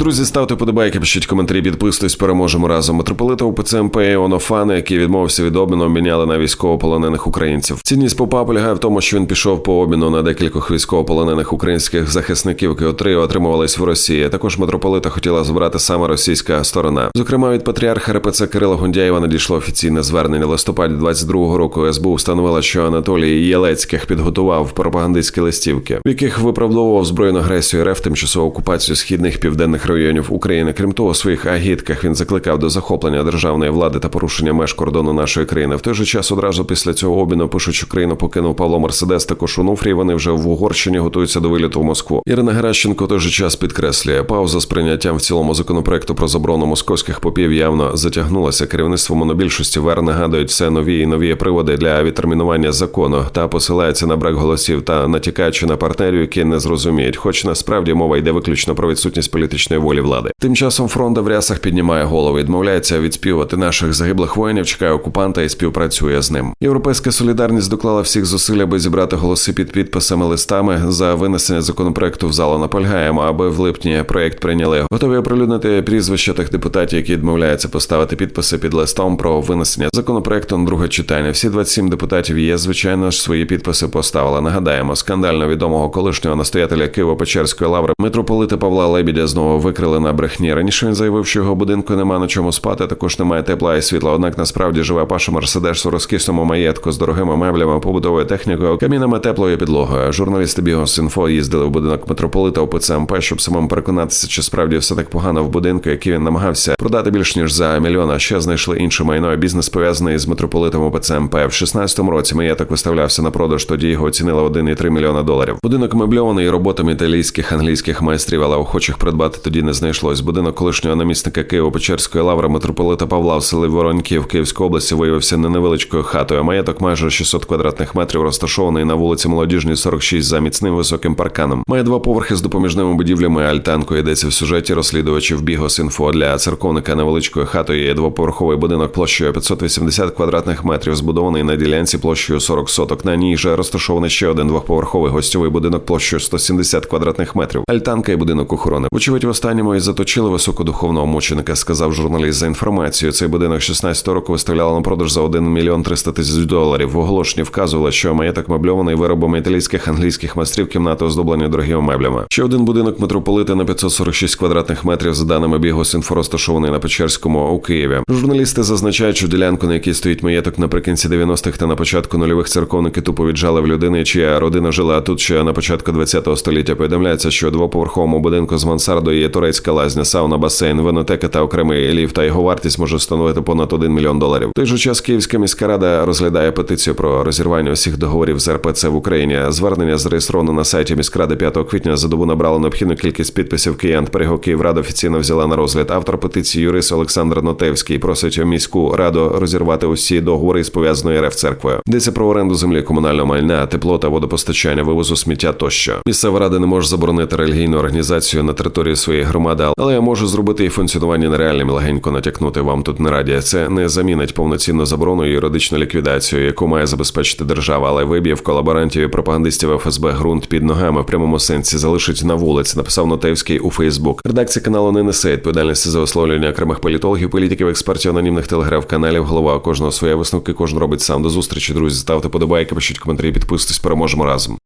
Друзі, ставте подобайки, пишіть коментарі, підписуйтесь, переможемо разом. Митрополита УПЦ МП Іоанна Фана, який відмовився від обміну, обміняли на військовополонених українців. Цінність попа полягає в тому, що він пішов по обміну на декількох військовополонених українських захисників, які три отримувались в Росії. Також митрополита хотіла збирати саме російська сторона. Зокрема, від патріарха РПЦ Кирила Гундяєва надійшло офіційне звернення. Листопаді 22-го року СБУ встановила, що Анатолій Єлецьких підготував пропагандистські листівки, в яких виправдовував збройну агресію РФ тимчасову окупацію східних південних районів України. Крім того, у своїх агітках він закликав до захоплення державної влади та порушення меж кордону нашої країни. В той же час одразу після цього обміну пишуть, що країну покинув Павло Мерседес. Також у Нуфрі вони вже в Угорщині готуються до виліту в Москву. Ірина Геращенко той же час підкреслює пауза з прийняттям в цілому законопроекту про заборону московських попів явно затягнулася. Керівництво монобільшості ВЕР нагадують все нові і нові приводи для відтермінування закону та посилається на брак голосів та натякаючи на партнерів, які не зрозуміють, хоч насправді мова йде виключно про відсутність політичної волі влади. Тим часом фронт в рясах піднімає голову, відмовляється відспівати наших загиблих воїнів, чекає окупанта і співпрацює з ним. Європейська солідарність доклала всіх зусиль, аби зібрати голоси під підписами листами за винесення законопроекту в залу. Наполягаємо, аби в липні проєкт прийняли. Готові оприлюднити прізвища тих депутатів, які відмовляються поставити підписи під листом про винесення законопроекту на друге читання. Всі 27 депутатів є, звичайно ж, свої підписи поставили. Нагадаємо, скандально відомого колишнього настоятеля Києво-Печерської лаври митрополита Павла Лебідя знову викрили на брехні. Раніше він заявив, що його будинку нема на чому спати. Також немає тепла і світла. Однак насправді живе паша Мерседес у розкисному маєтку з дорогими меблями, побутовою технікою, камінами теплою підлогою. Журналісти Бігос.Інфо їздили в будинок митрополита ОПЦ МП, щоб самим переконатися, чи справді все так погано в будинку, який він намагався продати більш ніж за мільйон. А ще знайшли інше майно. Бізнес пов'язаний з митрополитом ОПЦ МП. В 16-му році маєток виставлявся на продаж. Тоді його оцінили в 1,3 мільйона доларів. Будинок мебльований роботами італійських англійських майстрів, але охочих придбати тоді не знайшлось. Будинок колишнього намісника Києво-Печерської лаври митрополита Павла в селі Вороньків Київської області виявився не невеличкою хатою. Маєток майже 600 квадратних метрів, розташований на вулиці Молодіжній, 46 за міцним високим парканом. Має два поверхи з допоміжними будівлями. Альтанкою йдеться в сюжеті розслідувачів Бігос.Інфо. Для церковника невеличкою хатою є двоповерховий будинок площею 580 квадратних метрів, збудований на ділянці площею 40 соток. На ній же розташований ще один двоповерховий гостьовий будинок площею 170 квадратних метрів. Альтанка і будинок охорони. Вочевидь, в останньому і заточили високодуховного мученика, сказав журналіст за інформацією. Цей будинок 16 року виставляли на продаж за 1 мільйон 300 тисяч доларів. В оголошенні вказували, що маєток мебльований виробами італійських англійських майстрів, кімнати оздоблені дорогими меблями. Ще один будинок митрополита на 546 квадратних метрів, за даними Бігос.Інфо, розташований на Печерському у Києві. Журналісти зазначають, що ділянку, на якій стоїть маєток наприкінці 90-х та на початку нульових церковники тупо віджали в людини, чия родина жила тут ще на початку 20-го століття. Повідомляється, що двоповерховому будинку з мансардою є турецька лазня, сауна, басейн, винотека та окремий ліфт, а його вартість може становити понад 1 мільйон доларів. В той же час Київська міська рада розглядає петицію про розірвання усіх договорів з РПЦ в Україні. Звернення зареєстровано на сайті міськради 5 квітня. За добу набрало необхідну кількість підписів киян. Перего Київрада офіційно взяла на розгляд. Автор петиції юрист Олександр Нотевський просить міську раду розірвати усі договори з пов'язаною РФ церквою. Йдеться про оренду землі комунального майна, тепло та водопостачання, вивозу сміття тощо. Місцева рада не може заборонити релігійну організацію на території своєї громади, але я можу зробити її функціонування нереальним легенько натякнути вам тут не раді. Це не замінить повноцінну заборону і юридичну ліквідацію, яку має забезпечити держава, але виб'є колаборантів і пропагандистів ФСБ ґрунт під ногами в прямому сенсі залишить на вулиці. Написав Нотевський у Фейсбук. Редакція каналу не несе відповідальності за висловлювання окремих політологів, політиків, експертів, анонімних телеграф-каналів. Голова кожного своє висновки, кожен робить сам. До зустрічі, друзі. Ставте подобайки, пишіть коментарі, підписуйтесь, переможемо разом.